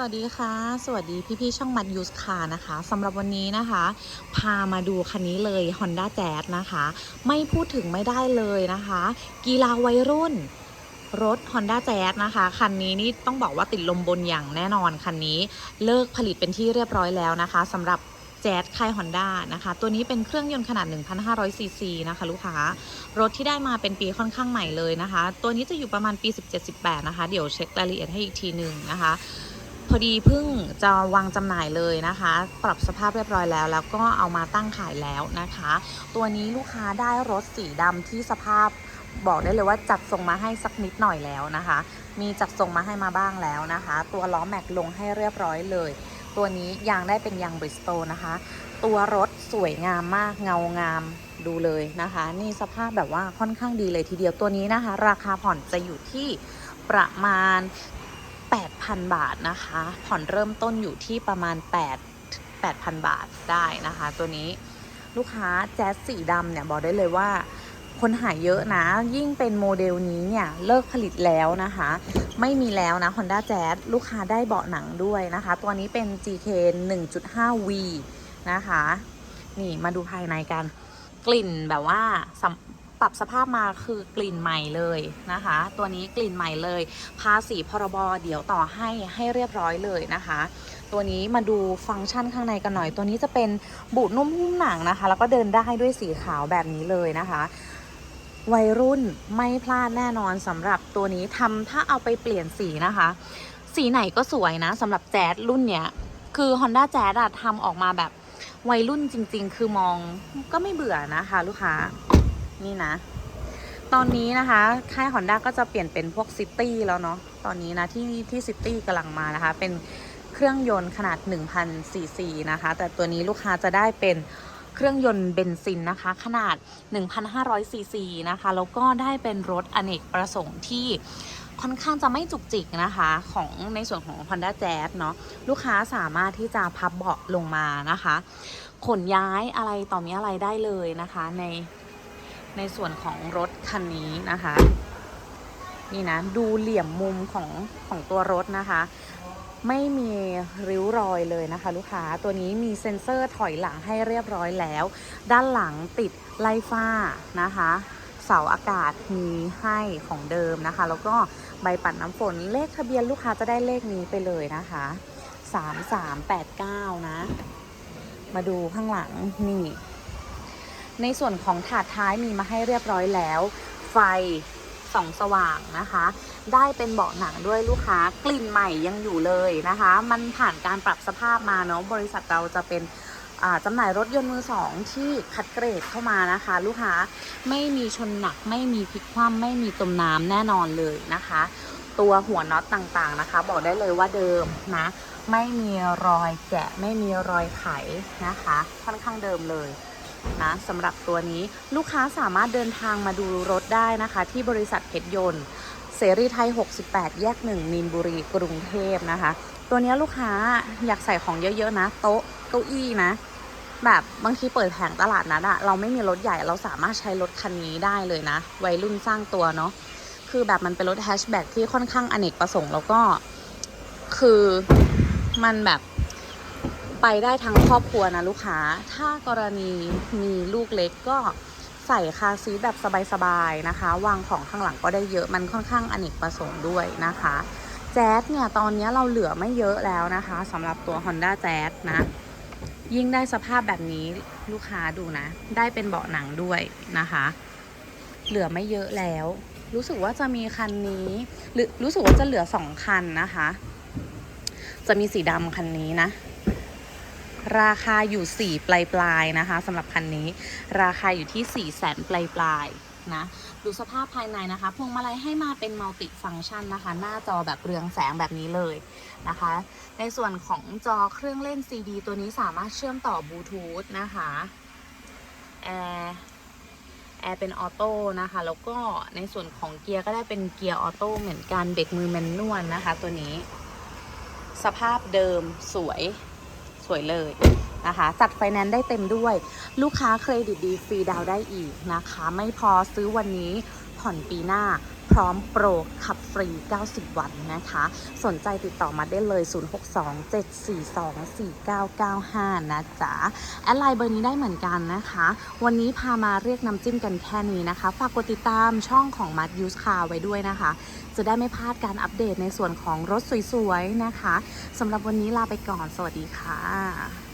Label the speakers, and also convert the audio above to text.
Speaker 1: วัสดีค่ะ สวัสดีพี่ๆช่องมัดยูสคานะคะสำหรับวันนี้นะคะ พามาดูคันนี้เลย Honda Jazz นะคะ ไม่พูดถึงไม่ได้เลยนะคะ กีฬาวัยรุ่น รถ Honda Jazz นะคะ คันนี้นี่ต้องบอกว่าติดลมบนอย่างแน่นอน คันนี้เลิกผลิตเป็นที่เรียบร้อยแล้วนะคะสำหรับแจ๊สค่าย Honda นะคะ ตัวนี้เป็นเครื่องยนต์ขนาด 1,500 ซีซีนะคะ ลูกค้า รถที่ได้มาเป็นปีค่อนข้างใหม่เลยนะคะ ตัวนี้จะอยู่ประมาณปี 17-18 นะคะ เดี๋ยวเช็ครายละเอียดให้อีกทีหนึ่งนะคะ พอดีเพิ่งจะวางจำหน่ายเลยนะคะ ปรับสภาพเรียบร้อยแล้ว แล้วก็เอามาตั้งขายแล้วนะคะ ตัวนี้ลูกค้าได้รถสีดำที่สภาพบอกได้เลยว่าจัดส่งมาให้สักนิดหน่อยแล้วนะคะ มีจัดส่งมาให้มาบ้างแล้วนะคะ ตัวล้อแม็กลงให้เรียบร้อยเลย ตัวนี้ยางได้เป็นยางบริสโตนะคะ ตัวรถสวยงามมากเงางามดูเลยนะคะ นี่สภาพแบบว่าค่อนข้างดีเลยทีเดียวตัวนี้นะคะ ราคาผ่อนจะอยู่ที่ประมาณ 8,000 บาทนะคะ ผ่อนเริ่มต้นอยู่ที่ประมาณ 8 8,000 บาทได้นะคะ ตัวนี้ลูกค้าแจ๊สสีดำเนี่ยบอกได้เลยว่าคนหายเยอะนะ ยิ่งเป็นโมเดลนี้เนี่ย เลิกผลิตแล้วนะคะ ไม่มีแล้วนะ Honda Jazz ลูกค้าได้เบาะหนังด้วยนะคะ ตัวนี้เป็น GK 1.5V นะคะ นี่มาดูภายในกัน กลิ่นแบบว่าสำ ปรับสภาพมาคือกลิ่นใหม่เลยนะคะ ตัวนี้กลิ่นใหม่เลย ภาษีพรบเดี๋ยวต่อให้ให้เรียบร้อยเลยนะคะ ตัวนี้มาดูฟังก์ชันข้างในกันหน่อย ตัวนี้จะเป็นบูดนุ่มหุ้มหนังนะคะ แล้วก็เดินได้ด้วยสีขาวแบบนี้เลยนะคะวัยรุ่นไม่พลาดแน่นอนสำหรับตัวนี้ทำถ้าเอาไปเปลี่ยนสีนะคะ สีไหนก็สวยนะสำหรับแจ๊ดรุ่นเนี้ย คือ Honda Jazz อะทำออกมาแบบวัยรุ่นจริง ๆ คือมองก็ไม่เบื่อนะคะ ลูกค้า นี่นะ ตอนนี้นะคะ ค่าย Honda ก็จะเปลี่ยนเป็นพวกซิตี้แล้วเนาะ ตอนนี้นะที่ที่ซิตี้กำลังมานะคะ เป็นเครื่องยนต์ขนาด 1,000ซีซีนะคะ แต่ตัวนี้ลูกค้าจะได้เป็นเครื่องยนต์เบนซินนะคะ ขนาด 1,500ซีซีนะคะ แล้วก็ได้เป็นรถอเนกประสงค์ที่ค่อนข้างจะไม่จุกจิกนะคะของในส่วนของ Honda Jazz เนาะลูกค้าสามารถที่จะพับเบาะลงมานะคะ ขนย้ายอะไรต่อมีอะไรได้เลยนะคะ ใน ในส่วนของรถคันนี้นะคะ นี่นะ ดูเหลี่ยมมุมของของตัวรถนะคะ ไม่มีริ้วรอยเลยนะคะ ลูกค้าตัวนี้มีเซ็นเซอร์ถอยหลังให้เรียบร้อยแล้ว ด้านหลังติดไล่ฟ้านะคะเสาอากาศมีให้ของเดิมนะคะ แล้วก็ใบปัดน้ำฝนเลขทะเบียนลูกค้าจะได้เลขนี้ไปเลยนะคะ3389นะ มาดูข้างหลังนี่ ในส่วนของถาดท้ายมีมาให้เรียบร้อยแล้ว ไฟส่องสว่างนะคะ ได้เป็นเบาะหนังด้วยลูกค้ากลิ่นใหม่ยังอยู่เลยนะคะ มันผ่านการปรับสภาพมาเนาะบริษัทเราจะเป็นจำหน่ายรถยนต์มือสองที่คัดเกรดเข้ามานะคะ ลูกค้าไม่มีชนหนักไม่มีพลิกคว่ำไม่มีจมน้ำแน่นอนเลยนะคะ ตัวหัวน็อตต่างๆนะคะ บอกได้เลยว่าเดิมนะไม่มีรอยแกะไม่มีรอยไขนะคะ ค่อนข้างเดิมเลย นะสำหรับตัวนี้ลูกค้าสามารถเดินทางมาดูรถได้นะคะ ที่บริษัทเพชรยนต์เสรีไทย 68 แยก 1 มีนบุรี กรุงเทพนะคะ ตัวนี้ลูกค้าอยากใส่ของเยอะๆนะ โต๊ะเก้าอี้นะ แบบบางทีเปิดแผงตลาดนัดอะเราไม่มีรถใหญ่เราสามารถใช้รถคันนี้ได้เลยนะ วัยรุ่นสร้างตัวเนาะคือแบบมันเป็นรถแฮชแบ็กที่ค่อนข้างอเนกประสงค์แล้วก็คือมันแบบ ไปได้ทั้งครอบครัวนะลูกค้า ถ้ากรณีมีลูกเล็กก็ใส่คาซีทแบบสบายๆนะคะ วางของข้างหลังก็ได้เยอะมันค่อนข้างอเนกประสงค์ด้วยนะคะ แจ๊สเนี่ยตอนนี้เราเหลือไม่เยอะแล้วนะคะสำหรับตัว Honda Jazz นะ ยิ่งได้สภาพแบบนี้ลูกค้าดูนะ ได้เป็นเบาะหนังด้วยนะคะ เหลือไม่เยอะแล้ว รู้สึกว่าจะมีคันนี้ หรือรู้สึกว่าจะเหลือสองคันนะคะ จะมีสีดำคันนี้นะ ราคาอยู่ 4 ปลายปลายๆนะคะสำหรับคันนี้ ราคาอยู่ที่4แสนปลายปลายๆนะดูสภาพภายในนะคะ พวงมาลัยให้มาเป็นมัลติฟังชันนะคะ หน้าจอแบบเรืองแสงแบบนี้เลยนะคะ ในส่วนของจอเครื่องเล่น CD ตัวนี้สามารถเชื่อมต่อบลูทูธนะคะแอร์แอร์เป็นออโต้นะคะ แล้วก็ในส่วนของเกียร์ก็ได้เป็นเกียร์ออโต้เหมือนกันเบรกมือแมนนวลนะคะ ตัวนี้ สภาพเดิมสวย วยเลยนะคะ จัดไฟแนนซ์ได้เต็มด้วย ลูกค้าเครดิตดีฟรีดาวได้อีกนะคะ ไม่พอซื้อวันนี้ผ่อนปีหน้า พร้อมโปรขับฟรี 90 วันนะคะ สนใจติดต่อมาได้เลย 0627424995 นะจ๊ะ แอดไลน์เบอร์นี้ได้เหมือนกันนะคะ วันนี้พามาเรียกน้ำจิ้มกันแค่นี้นะคะ ฝากกดติดตามช่องของมัดยูสคาไว้ด้วยนะคะ จะได้ไม่พลาดการอัปเดตในส่วนของรถสวยๆนะคะสำหรับวันนี้ลาไปก่อน สวัสดีค่ะ